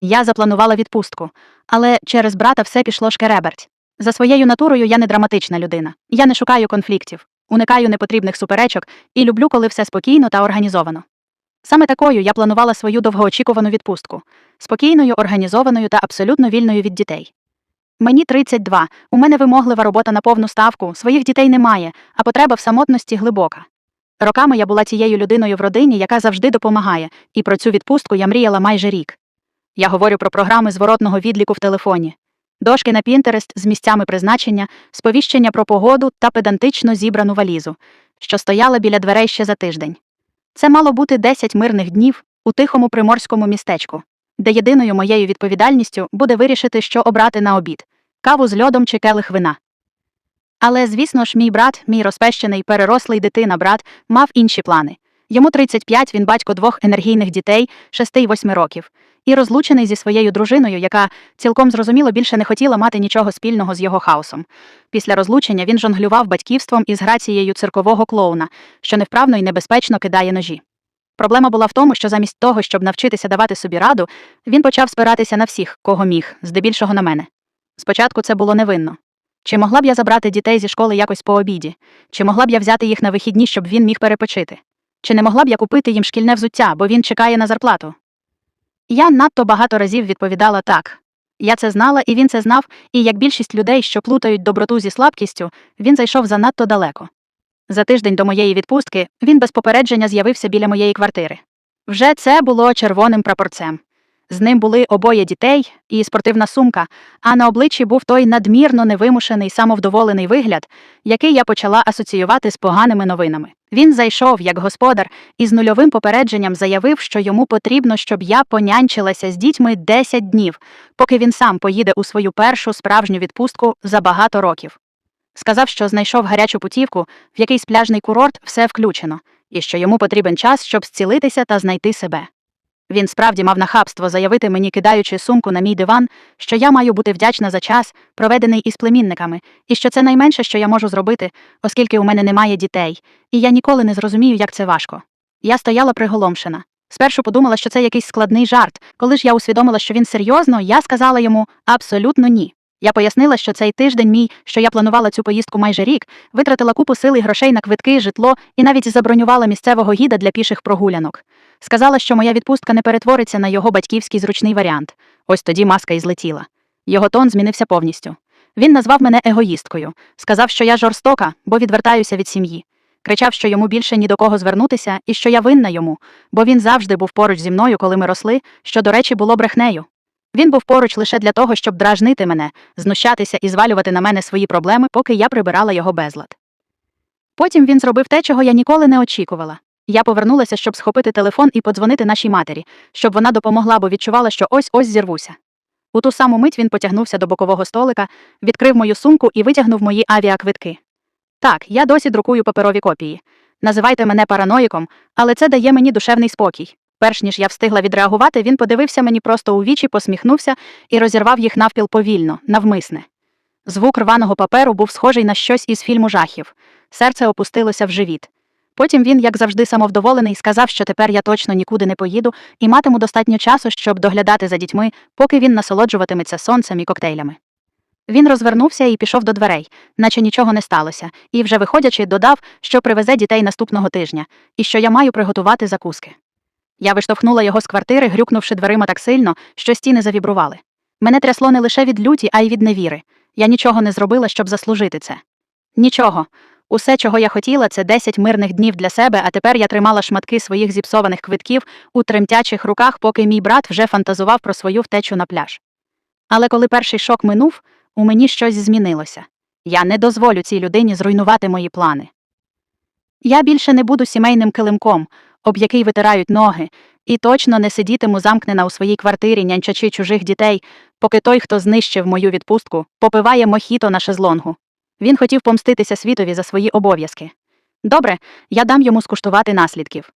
Я запланувала відпустку, але через брата все пішло шкереберть. За своєю натурою я не драматична людина. Я не шукаю конфліктів, уникаю непотрібних суперечок і люблю, коли все спокійно та організовано. Саме такою я планувала свою довгоочікувану відпустку спокійною, організованою та абсолютно вільною від дітей. Мені 32, у мене вимоглива робота на повну ставку, своїх дітей немає, а потреба в самотності глибока. Роками я була тією людиною в родині, яка завжди допомагає, і про цю відпустку я мріяла майже рік. Я говорю про програми зворотного відліку в телефоні, дошки на Пінтерест з місцями призначення, сповіщення про погоду та педантично зібрану валізу, що стояла біля дверей ще за тиждень. Це мало бути 10 мирних днів у тихому приморському містечку, де єдиною моєю відповідальністю буде вирішити, що обрати на обід каву з льодом чи келих вина. Але, звісно ж, мій брат, мій розпещений, перерослий дитина брат, мав інші плани. Йому 35, він батько двох енергійних дітей, 6 й 8 років, і розлучений зі своєю дружиною, яка цілком зрозуміло більше не хотіла мати нічого спільного з його хаосом. Після розлучення він жонглював батьківством із грацією циркового клоуна, що невправно і небезпечно кидає ножі. Проблема була в тому, що замість того, щоб навчитися давати собі раду, він почав спиратися на всіх, кого міг, здебільшого на мене. Спочатку це було невинно. Чи могла б я забрати дітей зі школи якось по обіді? Чи могла б я взяти їх на вихідні, щоб він міг перепочити? Чи не могла б я купити їм шкільне взуття, бо він чекає на зарплату? Я надто багато разів відповідала так. Я це знала, і він це знав, і як більшість людей, що плутають доброту зі слабкістю, він зайшов занадто далеко. За тиждень до моєї відпустки він без попередження з'явився біля моєї квартири. Вже це було червоним прапорцем. З ним були обоє дітей і спортивна сумка, а на обличчі був той надмірно невимушений самовдоволений вигляд, який я почала асоціювати з поганими новинами. Він зайшов як господар і з нульовим попередженням заявив, що йому потрібно, щоб я понянчилася з дітьми 10 днів, поки він сам поїде у свою першу справжню відпустку за багато років. Сказав, що знайшов гарячу путівку, в якийсь пляжний курорт все включено, і що йому потрібен час, щоб зцілитися та знайти себе. Він справді мав нахабство заявити мені, кидаючи сумку на мій диван, що я маю бути вдячна за час, проведений із племінниками, і що це найменше, що я можу зробити, оскільки у мене немає дітей, і я ніколи не зрозумію, як це важко. Я стояла приголомшена. Спершу подумала, що це якийсь складний жарт. Коли ж я усвідомила, що він серйозно, я сказала йому абсолютно ні. Я пояснила, що цей тиждень мій, що я планувала цю поїздку майже рік, витратила купу сил і грошей на квитки, житло і навіть забронювала місцевого гіда для піших прогулянок. Сказала, що моя відпустка не перетвориться на його батьківський зручний варіант. Ось тоді маска і злетіла. Його тон змінився повністю. Він назвав мене егоїсткою, сказав, що я жорстока, бо відвертаюся від сім'ї. Кричав, що йому більше ні до кого звернутися, і що я винна йому, бо він завжди був поруч зі мною, коли ми росли, що, до речі, було брехнею. Він був поруч лише для того, щоб дражнити мене, знущатися і звалювати на мене свої проблеми, поки я прибирала його безлад. Потім він зробив те, чого я ніколи не очікувала. Я повернулася, щоб схопити телефон і подзвонити нашій матері, щоб вона допомогла, бо відчувала, що ось ось зірвуся. У ту саму мить він потягнувся до бокового столика, відкрив мою сумку і витягнув мої авіаквитки. Так, я досі друкую паперові копії. Називайте мене параноїком, але це дає мені душевний спокій. Перш ніж я встигла відреагувати, він подивився мені просто у вічі, посміхнувся і розірвав їх навпіл повільно, навмисне. Звук рваного паперу був схожий на щось із фільму жахів. Серце опустилося в живіт. Потім він, як завжди, самовдоволений, сказав, що тепер я точно нікуди не поїду і матиму достатньо часу, щоб доглядати за дітьми, поки він насолоджуватиметься сонцем і коктейлями. Він розвернувся і пішов до дверей, наче нічого не сталося, і, вже виходячи, додав, що привезе дітей наступного тижня, і що я маю приготувати закуски. Я виштовхнула його з квартири, грюкнувши дверима так сильно, що стіни завібрували. Мене трясло не лише від люті, а й від невіри. Я нічого не зробила, щоб заслужити це. Нічого. Усе, чого я хотіла, це 10 мирних днів для себе, а тепер я тримала шматки своїх зіпсованих квитків у тремтячих руках, поки мій брат вже фантазував про свою втечу на пляж. Але коли перший шок минув, у мені щось змінилося. Я не дозволю цій людині зруйнувати мої плани. Я більше не буду сімейним килимком, об який витирають ноги, і точно не сидітиму замкнена у своїй квартирі, нянчачи чужих дітей, поки той, хто знищив мою відпустку, попиває мохіто на шезлонгу. Він хотів помститися світові за свої обов'язки. Добре, я дам йому скуштувати наслідків.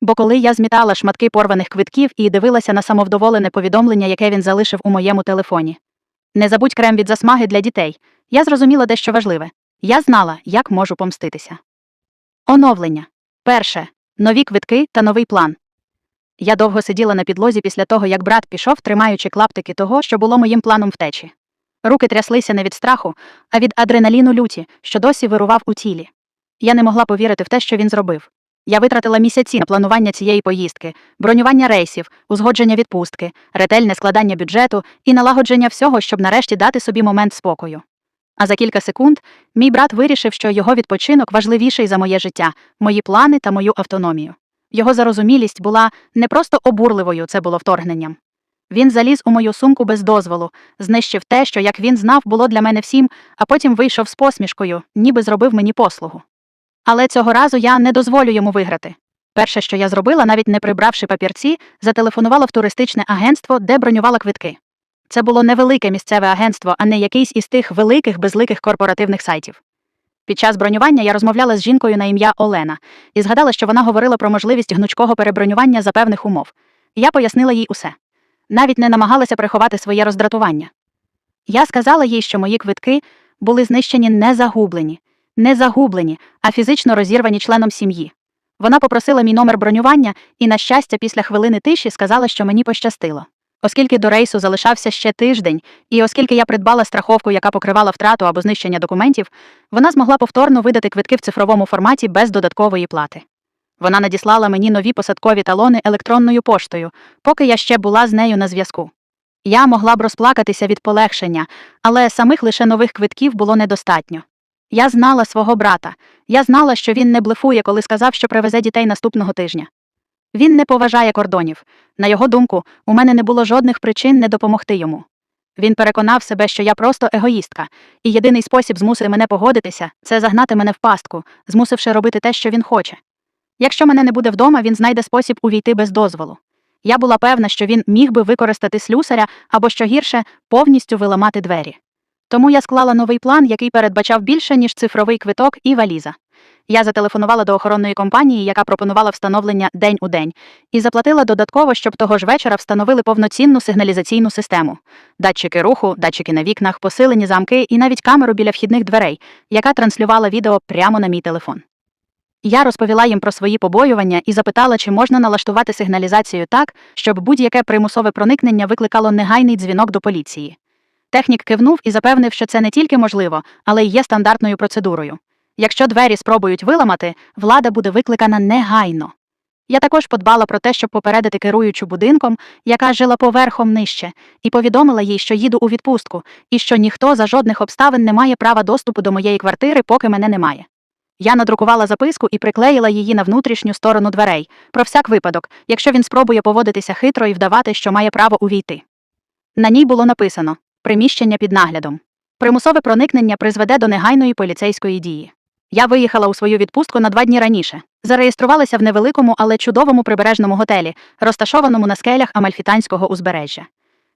Бо коли я змітала шматки порваних квитків і дивилася на самовдоволене повідомлення, яке він залишив у моєму телефоні. Не забудь крем від засмаги для дітей. Я зрозуміла дещо важливе. Я знала, як можу помститися. Оновлення. Перше. Нові квитки та новий план. Я довго сиділа на підлозі після того, як брат пішов, тримаючи клаптики того, що було моїм планом втечі. Руки тряслися не від страху, а від адреналіну люті, що досі вирував у тілі. Я не могла повірити в те, що він зробив. Я витратила місяці на планування цієї поїздки, бронювання рейсів, узгодження відпустки, ретельне складання бюджету і налагодження всього, щоб нарешті дати собі момент спокою. А за кілька секунд мій брат вирішив, що його відпочинок важливіший за моє життя, мої плани та мою автономію. Його зарозумілість була не просто обурливою, це було вторгненням. Він заліз у мою сумку без дозволу, знищив те, що, як він знав, було для мене всім, а потім вийшов з посмішкою, ніби зробив мені послугу. Але цього разу я не дозволю йому виграти. Перше, що я зробила, навіть не прибравши папірці, зателефонувала в туристичне агентство, де бронювала квитки. Це було невелике місцеве агентство, а не якийсь із тих великих безликих корпоративних сайтів. Під час бронювання я розмовляла з жінкою на ім'я Олена і згадала, що вона говорила про можливість гнучкого перебронювання за певних умов. Я пояснила їй усе. Навіть не намагалася приховати своє роздратування. Я сказала їй, що мої квитки були знищені не загублені, не загублені, а фізично розірвані членом сім'ї. Вона попросила мій номер бронювання і, на щастя, після хвилини тиші сказала, що мені пощастило. Оскільки до рейсу залишався ще тиждень, і оскільки я придбала страховку, яка покривала втрату або знищення документів, вона змогла повторно видати квитки в цифровому форматі без додаткової плати. Вона надіслала мені нові посадкові талони електронною поштою, поки я ще була з нею на зв'язку. Я могла б розплакатися від полегшення, але самих лише нових квитків було недостатньо. Я знала свого брата, я знала, що він не блефує, коли сказав, що привезе дітей наступного тижня. Він не поважає кордонів. На його думку, у мене не було жодних причин не допомогти йому. Він переконав себе, що я просто егоїстка, і єдиний спосіб змусити мене погодитися це загнати мене в пастку, змусивши робити те, що він хоче. Якщо мене не буде вдома, він знайде спосіб увійти без дозволу. Я була певна, що він міг би використати слюсаря або, що гірше, повністю виламати двері. Тому я склала новий план, який передбачав більше, ніж цифровий квиток і валіза. Я зателефонувала до охоронної компанії, яка пропонувала встановлення день у день, і заплатила додатково, щоб того ж вечора встановили повноцінну сигналізаційну систему: датчики руху, датчики на вікнах, посилені замки і навіть камеру біля вхідних дверей, яка транслювала відео прямо на мій телефон. Я розповіла їм про свої побоювання і запитала, чи можна налаштувати сигналізацію так, щоб будь-яке примусове проникнення викликало негайний дзвінок до поліції. Технік кивнув і запевнив, що це не тільки можливо, але й є стандартною процедурою. Якщо двері спробують виламати, влада буде викликана негайно. Я також подбала про те, щоб попередити керуючу будинком, яка жила поверхом нижче, і повідомила їй, що їду у відпустку, і що ніхто за жодних обставин не має права доступу до моєї квартири, поки мене немає. Я надрукувала записку і приклеїла її на внутрішню сторону дверей, про всяк випадок, якщо він спробує поводитися хитро і вдавати, що має право увійти. На ній було написано приміщення під наглядом. Примусове проникнення призведе до негайної поліцейської дії. Я виїхала у свою відпустку на два дні раніше. Зареєструвалася в невеликому, але чудовому прибережному готелі, розташованому на скелях Амальфітанського узбережжя.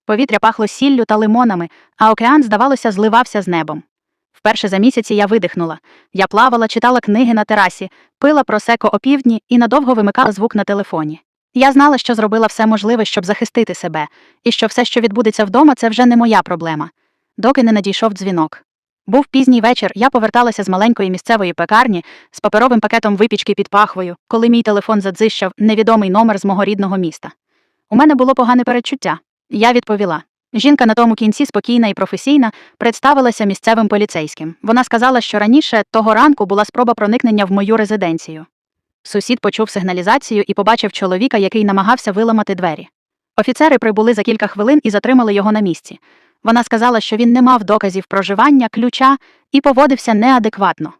Повітря пахло сіллю та лимонами, а океан, здавалося, зливався з небом. Вперше за місяці я видихнула. Я плавала, читала книги на терасі, пила просеко опівдні і надовго вимикала звук на телефоні. Я знала, що зробила все можливе, щоб захистити себе, і що все, що відбудеться вдома, це вже не моя проблема. Доки не надійшов дзвінок. Був пізній вечір, я поверталася з маленької місцевої пекарні з паперовим пакетом випічки під пахвою, коли мій телефон задзищав невідомий номер з мого рідного міста. У мене було погане передчуття. Я відповіла. Жінка на тому кінці, спокійна і професійна, представилася місцевим поліцейським. Вона сказала, що раніше того ранку була спроба проникнення в мою резиденцію. Сусід почув сигналізацію і побачив чоловіка, який намагався виламати двері. Офіцери прибули за кілька хвилин і затримали його на місці. Вона сказала, що він не мав доказів проживання, ключа і поводився неадекватно.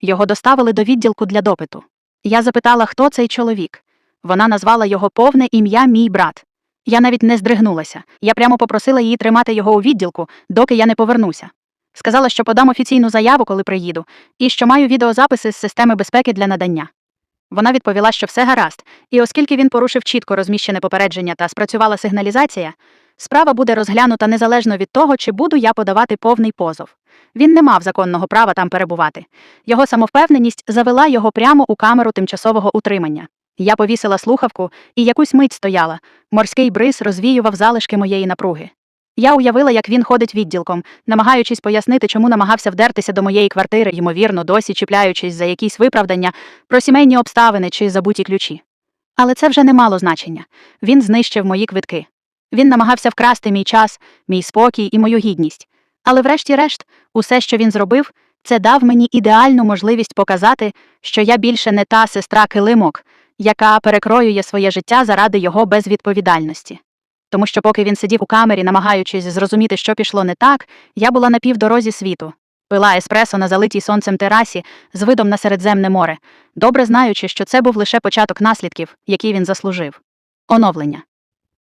Його доставили до відділку для допиту. Я запитала, хто цей чоловік. Вона назвала його повне ім'я мій брат. Я навіть не здригнулася. Я прямо попросила її тримати його у відділку, доки я не повернуся. Сказала, що подам офіційну заяву, коли приїду, і що маю відеозаписи з системи безпеки для надання. Вона відповіла, що все гаразд, і оскільки він порушив чітко розміщене попередження та спрацювала сигналізація, справа буде розглянута незалежно від того, чи буду я подавати повний позов. Він не мав законного права там перебувати. Його самовпевненість завела його прямо у камеру тимчасового утримання. Я повісила слухавку і якусь мить стояла. Морський бриз розвіював залишки моєї напруги. Я уявила, як він ходить відділком, намагаючись пояснити, чому намагався вдертися до моєї квартири, ймовірно, досі чіпляючись за якісь виправдання про сімейні обставини чи забуті ключі. Але це вже не мало значення. Він знищив мої квитки. Він намагався вкрасти мій час, мій спокій і мою гідність. Але, врешті-решт, усе, що він зробив, це дав мені ідеальну можливість показати, що я більше не та сестра килимок, яка перекроює своє життя заради його безвідповідальності. Тому що, поки він сидів у камері, намагаючись зрозуміти, що пішло не так, я була на півдорозі світу, пила еспресо на залитій сонцем терасі з видом на Середземне море, добре знаючи, що це був лише початок наслідків, які він заслужив. Оновлення.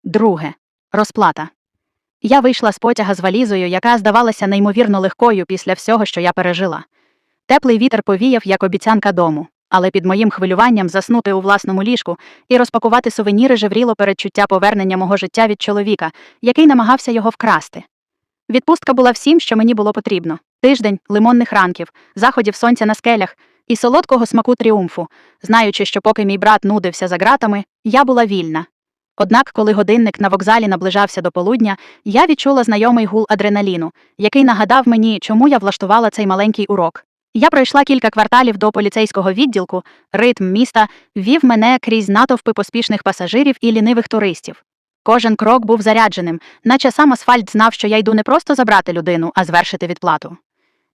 Друге. Розплата. Я вийшла з потяга з валізою, яка здавалася неймовірно легкою після всього, що я пережила. Теплий вітер повіяв, як обіцянка дому, але під моїм хвилюванням заснути у власному ліжку і розпакувати сувеніри жевріло передчуття повернення мого життя від чоловіка, який намагався його вкрасти. Відпустка була всім, що мені було потрібно: тиждень, лимонних ранків, заходів сонця на скелях і солодкого смаку тріумфу, знаючи, що поки мій брат нудився за ґратами, я була вільна. Однак, коли годинник на вокзалі наближався до полудня, я відчула знайомий гул адреналіну, який нагадав мені, чому я влаштувала цей маленький урок. Я пройшла кілька кварталів до поліцейського відділку, ритм міста вів мене крізь натовпи поспішних пасажирів і лінивих туристів. Кожен крок був зарядженим, наче сам асфальт знав, що я йду не просто забрати людину, а звершити відплату.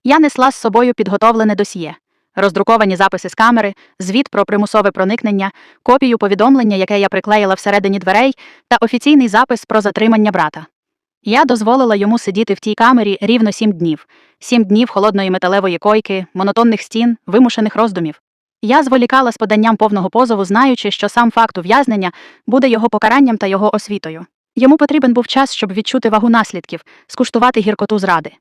Я несла з собою підготовлене досьє, роздруковані записи з камери, звіт про примусове проникнення, копію повідомлення, яке я приклеїла всередині дверей, та офіційний запис про затримання брата. Я дозволила йому сидіти в тій камері рівно сім днів, сім днів холодної металевої койки, монотонних стін, вимушених роздумів. Я зволікала з поданням повного позову, знаючи, що сам факт ув'язнення буде його покаранням та його освітою. Йому потрібен був час, щоб відчути вагу наслідків, скуштувати гіркоту зради.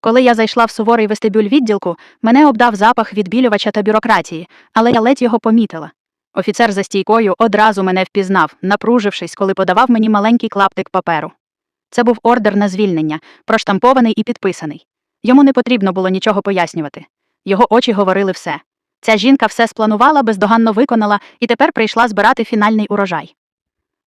Коли я зайшла в суворий вестибюль відділку, мене обдав запах відбілювача та бюрократії, але я ледь його помітила. Офіцер за стійкою одразу мене впізнав, напружившись, коли подавав мені маленький клаптик паперу. Це був ордер на звільнення, проштампований і підписаний. Йому не потрібно було нічого пояснювати. Його очі говорили все. Ця жінка все спланувала, бездоганно виконала і тепер прийшла збирати фінальний урожай.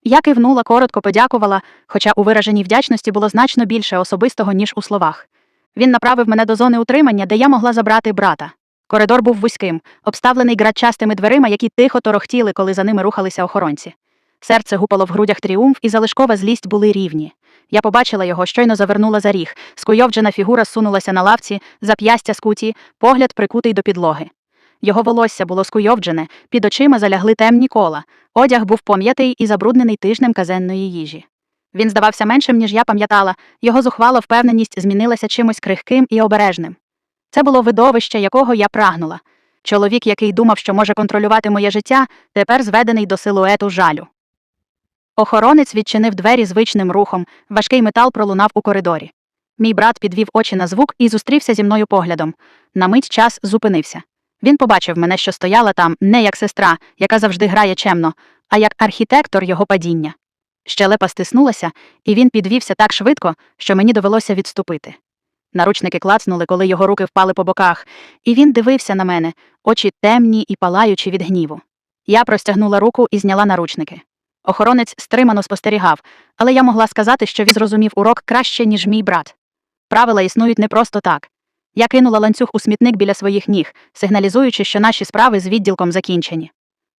Я кивнула, коротко подякувала, хоча у вираженій вдячності було значно більше особистого, ніж у словах. Він направив мене до зони утримання, де я могла забрати брата. Коридор був вузьким, обставлений градчастими дверима, які тихо торохтіли, коли за ними рухалися охоронці. Серце гупало в грудях тріумф, і залишкова злість були рівні. Я побачила його, щойно завернула за ріг. Скуйовджена фігура сунулася на лавці, зап'ястя скуті, погляд прикутий до підлоги. Його волосся було скуйовджене, під очима залягли темні кола, одяг був пом'ятий і забруднений тижнем казенної їжі. Він здавався меншим, ніж я пам'ятала, його зухвала впевненість змінилася чимось крихким і обережним. Це було видовище, якого я прагнула. Чоловік, який думав, що може контролювати моє життя, тепер зведений до силуету жалю. Охоронець відчинив двері звичним рухом, важкий метал пролунав у коридорі. Мій брат підвів очі на звук і зустрівся зі мною поглядом. На мить час зупинився. Він побачив мене, що стояла там, не як сестра, яка завжди грає чемно, а як архітектор його падіння. Щелепа стиснулася, і він підвівся так швидко, що мені довелося відступити. Наручники клацнули, коли його руки впали по боках, і він дивився на мене, очі темні і палаючі від гніву. Я простягнула руку і зняла наручники. Охоронець стримано спостерігав, але я могла сказати, що він зрозумів урок краще, ніж мій брат. Правила існують не просто так. Я кинула ланцюг у смітник біля своїх ніг, сигналізуючи, що наші справи з відділком закінчені.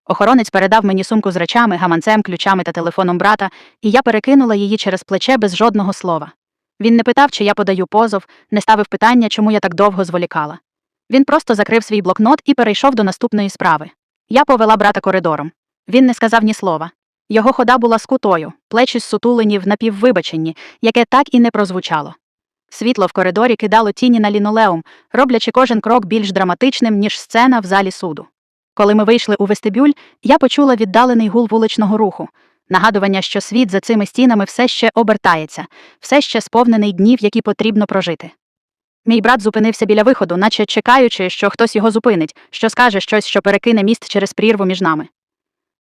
Охоронець передав мені сумку з речами, гаманцем, ключами та телефоном брата, і я перекинула її через плече без жодного слова. Він не питав, чи я подаю позов, не ставив питання, чому я так довго зволікала. Він просто закрив свій блокнот і перейшов до наступної справи. Я повела брата коридором. Він не сказав ні слова. Його хода була скутою, плечі зсутулені в напіввибаченні, яке так і не прозвучало. Світло в коридорі кидало тіні на лінолеум, роблячи кожен крок більш драматичним, ніж сцена в залі суду. Коли ми вийшли у вестибюль, я почула віддалений гул вуличного руху, нагадування, що світ за цими стінами все ще обертається, все ще сповнений днів, які потрібно прожити. Мій брат зупинився біля виходу, наче чекаючи, що хтось його зупинить, що скаже щось, що перекине міст через прірву між нами.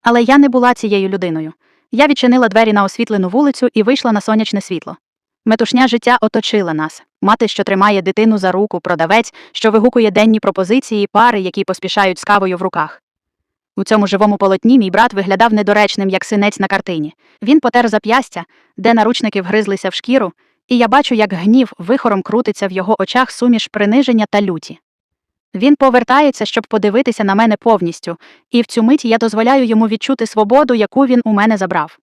Але я не була цією людиною. Я відчинила двері на освітлену вулицю і вийшла на сонячне світло. Метушня життя оточила нас мати, що тримає дитину за руку, продавець, що вигукує денні пропозиції, пари, які поспішають з кавою в руках. У цьому живому полотні мій брат виглядав недоречним, як синець на картині. Він потер зап'ястя, де наручники вгризлися в шкіру, і я бачу, як гнів вихором крутиться в його очах суміш приниження та люті. Він повертається, щоб подивитися на мене повністю, і в цю мить я дозволяю йому відчути свободу, яку він у мене забрав.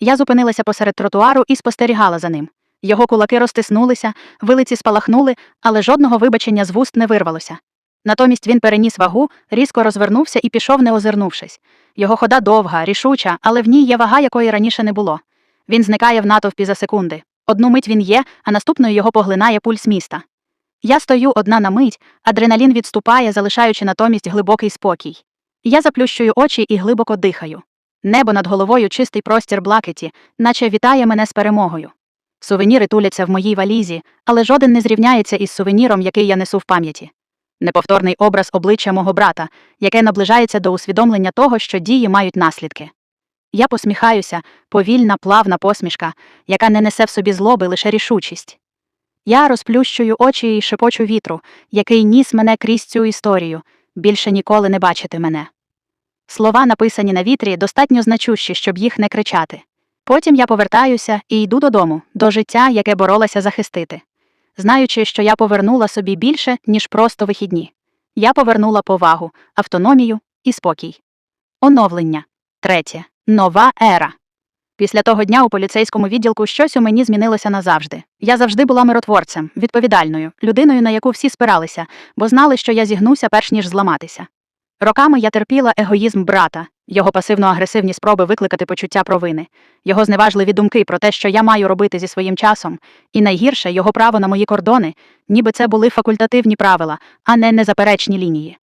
Я зупинилася посеред тротуару і спостерігала за ним. Його кулаки розтиснулися, вилиці спалахнули, але жодного вибачення з вуст не вирвалося. Натомість він переніс вагу, різко розвернувся і пішов, не озирнувшись. Його хода довга, рішуча, але в ній є вага, якої раніше не було. Він зникає в натовпі за секунди. Одну мить він є, а наступною його поглинає пульс міста. Я стою одна на мить, адреналін відступає, залишаючи натомість глибокий спокій. Я заплющую очі і глибоко дихаю. Небо над головою чистий простір блакиті, наче вітає мене з перемогою. Сувеніри туляться в моїй валізі, але жоден не зрівняється із сувеніром, який я несу в пам'яті. Неповторний образ обличчя мого брата, яке наближається до усвідомлення того, що дії мають наслідки. Я посміхаюся, повільна, плавна посмішка, яка не несе в собі злоби, лише рішучість. Я розплющую очі і шепочу вітру, який ніс мене крізь цю історію, більше ніколи не бачити мене. Слова, написані на вітрі, достатньо значущі, щоб їх не кричати. Потім я повертаюся і йду додому, до життя, яке боролася захистити. Знаючи, що я повернула собі більше, ніж просто вихідні. Я повернула повагу, автономію і спокій. Оновлення. Третє. Нова ера. Після того дня у поліцейському відділку щось у мені змінилося назавжди. Я завжди була миротворцем, відповідальною, людиною, на яку всі спиралися, бо знали, що я зігнуся перш ніж зламатися. Роками я терпіла егоїзм брата, його пасивно-агресивні спроби викликати почуття провини, його зневажливі думки про те, що я маю робити зі своїм часом, і найгірше його право на мої кордони, ніби це були факультативні правила, а не незаперечні лінії.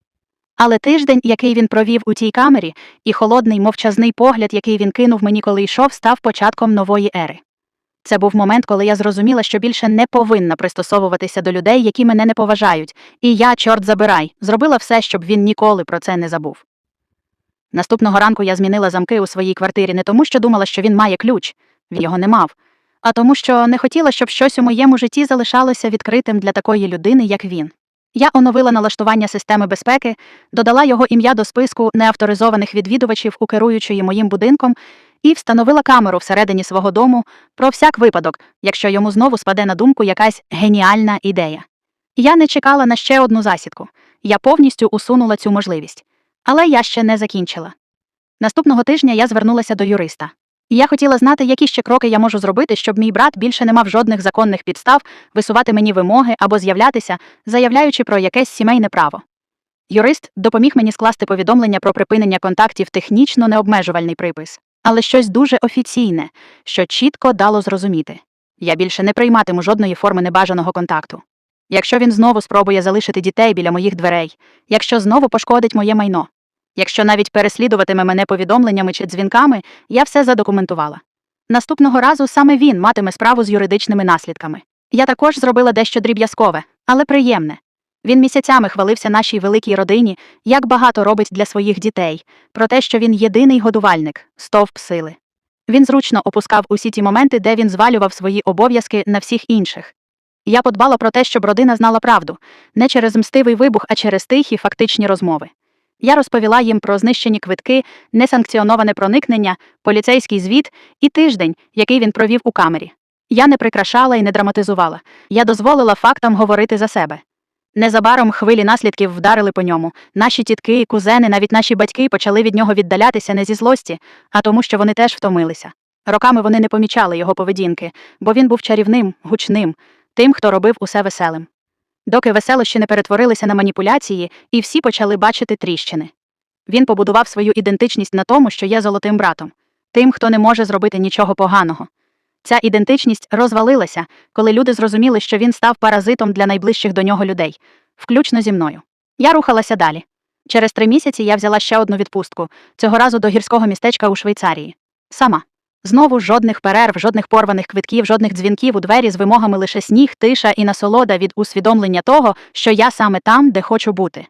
Але тиждень, який він провів у тій камері, і холодний мовчазний погляд, який він кинув мені, коли йшов, став початком нової ери. Це був момент, коли я зрозуміла, що більше не повинна пристосовуватися до людей, які мене не поважають, і я, чорт забирай, зробила все, щоб він ніколи про це не забув. Наступного ранку я змінила замки у своїй квартирі не тому, що думала, що він має ключ, він його не мав, а тому, що не хотіла, щоб щось у моєму житті залишалося відкритим для такої людини, як він. Я оновила налаштування системи безпеки, додала його ім'я до списку неавторизованих відвідувачів у керуючої моїм будинком і встановила камеру всередині свого дому про всяк випадок, якщо йому знову спаде на думку якась геніальна ідея. Я не чекала на ще одну засідку. Я повністю усунула цю можливість. Але я ще не закінчила. Наступного тижня я звернулася до юриста. І я хотіла знати, які ще кроки я можу зробити, щоб мій брат більше не мав жодних законних підстав висувати мені вимоги або з'являтися, заявляючи про якесь сімейне право. Юрист допоміг мені скласти повідомлення про припинення контактів технічно необмежувальний припис, але щось дуже офіційне, що чітко дало зрозуміти я більше не прийматиму жодної форми небажаного контакту. Якщо він знову спробує залишити дітей біля моїх дверей, якщо знову пошкодить моє майно, якщо навіть переслідуватиме мене повідомленнями чи дзвінками, я все задокументувала. Наступного разу саме він матиме справу з юридичними наслідками. Я також зробила дещо дріб'язкове, але приємне. Він місяцями хвалився нашій великій родині, як багато робить для своїх дітей, про те, що він єдиний годувальник, стовп сили. Він зручно опускав усі ті моменти, де він звалював свої обов'язки на всіх інших. Я подбала про те, щоб родина знала правду, не через мстивий вибух, а через тихі фактичні розмови. Я розповіла їм про знищені квитки, несанкціоноване проникнення, поліцейський звіт і тиждень, який він провів у камері. Я не прикрашала і не драматизувала. Я дозволила фактам говорити за себе. Незабаром хвилі наслідків вдарили по ньому. Наші тітки, кузени, навіть наші батьки почали від нього віддалятися не зі злості, а тому, що вони теж втомилися. Роками вони не помічали його поведінки, бо він був чарівним, гучним, тим, хто робив усе веселим. Доки веселощі не перетворилися на маніпуляції, і всі почали бачити тріщини. Він побудував свою ідентичність на тому, що є золотим братом, тим, хто не може зробити нічого поганого. Ця ідентичність розвалилася, коли люди зрозуміли, що він став паразитом для найближчих до нього людей, включно зі мною. Я рухалася далі. Через три місяці я взяла ще одну відпустку, цього разу до гірського містечка у Швейцарії. Сама. Знову жодних перерв, жодних порваних квитків, жодних дзвінків у двері з вимогами лише сніг, тиша і насолода від усвідомлення того, що я саме там, де хочу бути.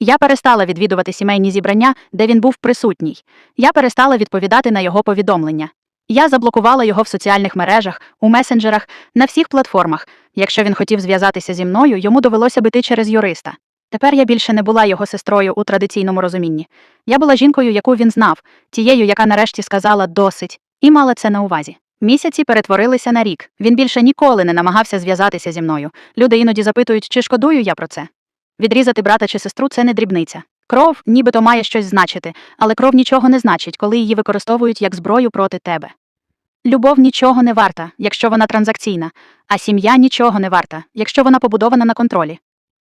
Я перестала відвідувати сімейні зібрання, де він був присутній. Я перестала відповідати на його повідомлення. Я заблокувала його в соціальних мережах, у месенджерах, на всіх платформах. Якщо він хотів зв'язатися зі мною, йому довелося бити через юриста. Тепер я більше не була його сестрою у традиційному розумінні. Я була жінкою, яку він знав, тією, яка нарешті сказала досить, і мала це на увазі. Місяці перетворилися на рік. Він більше ніколи не намагався зв'язатися зі мною. Люди іноді запитують, чи шкодую я про це. Відрізати брата чи сестру це не дрібниця. Кров нібито має щось значити, але кров нічого не значить, коли її використовують як зброю проти тебе. Любов нічого не варта, якщо вона транзакційна, а сім'я нічого не варта, якщо вона побудована на контролі.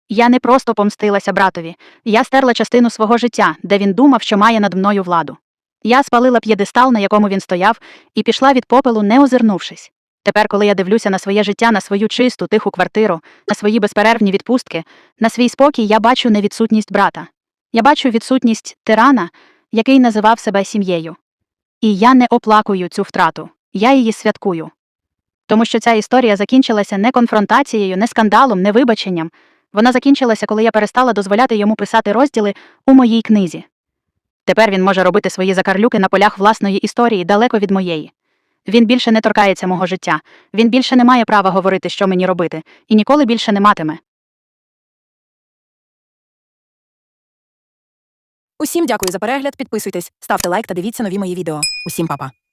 Я не просто помстилася братові, я стерла частину свого життя, де він думав, що має над мною владу. Я спалила п'єдестал, на якому він стояв, і пішла від попелу, не озирнувшись. Тепер, коли я дивлюся на своє життя, на свою чисту, тиху квартиру, на свої безперервні відпустки, на свій спокій, я бачу не відсутність брата. Я бачу відсутність тирана, який називав себе сім'єю. І я не оплакую цю втрату, я її святкую. Тому що ця історія закінчилася не конфронтацією, не скандалом, не вибаченням. Вона закінчилася, коли я перестала дозволяти йому писати розділи у моїй книзі. Тепер він може робити свої закарлюки на полях власної історії далеко від моєї. Він більше не торкається мого життя, він більше не має права говорити, що мені робити, і ніколи більше не матиме. Усім дякую за перегляд. Підписуйтесь, ставте лайк та дивіться нові мої відео. Усім па-па.